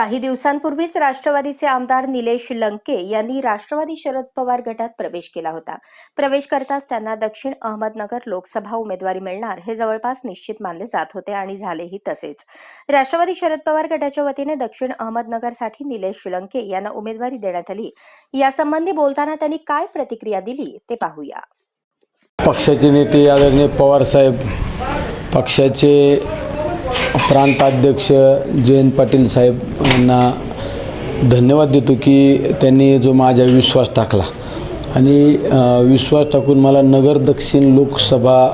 काही दिवसांपूर्वीच राष्ट्रवादीचे आमदार निलेश लंके यांनी राष्ट्रवादी शरद पवार गटात प्रवेश केला होता. प्रवेश करताच त्यांना दक्षिण अहमदनगर लोकसभा उमेदवारी मिळणार हे जवळपास निश्चित मानले जात होते आणि झालेही तसेच. राष्ट्रवादी शरद पवार गटाच्या वतीने दक्षिण अहमदनगरसाठी निलेश लंके यांना उमेदवारी देण्यात आली. यासंबंधी बोलताना त्यांनी काय प्रतिक्रिया दिली ते पाहूया. पक्षाचे नेते आदरणीय पवारसाहेब पक्षाचे प्रांताध्यक्ष जयंत पाटील साहेब यांना धन्यवाद देतो की त्यांनी जो माझ्या विश्वास टाकला. आणि विश्वास टाकून मला नगर दक्षिण लोकसभा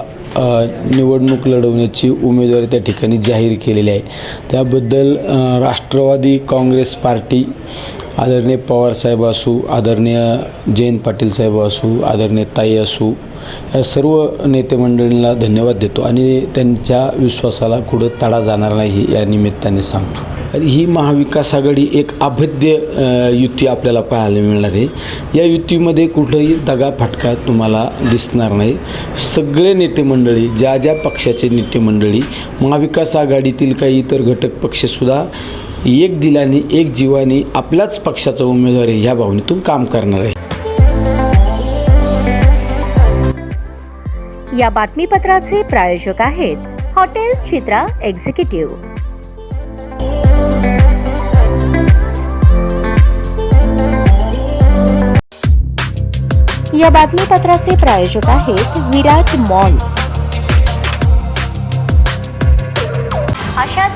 निवडणूक लढवण्याची उमेदवारी त्या ठिकाणी जाहीर केलेली आहे. त्याबद्दल राष्ट्रवादी काँग्रेस पार्टी आदरणीय पवारसाहेब असू आदरणीय जयंत पाटील साहेब असू आदरणीय ताई असू या सर्व नेते मंडळींना धन्यवाद देतो आणि त्यांच्या विश्वासाला कुठं तडा जाणार नाही या निमित्ताने सांगतो. ही महाविकास आघाडी एक अभेद्य युती आपल्याला पाहायला मिळणार आहे. या युतीमध्ये कुठंही दगा फटका तुम्हाला दिसणार नाही. सगळे नेते मंडळी ज्या ज्या पक्षाचे नेते मंडळी महाविकास आघाडीतील काही इतर घटक पक्षसुद्धा एक दिलाने एक जीवाने आपल्याच पक्षाचा उमेदवार आहे ह्या भावनेतून काम करणार आहे. या बातमीपत्राचे प्रायोजक आहेत हॉटेल चित्रा एक्झिक्युटिव्ह. या बातमीपत्राचे प्रायोजक आहेत विराज मॉल.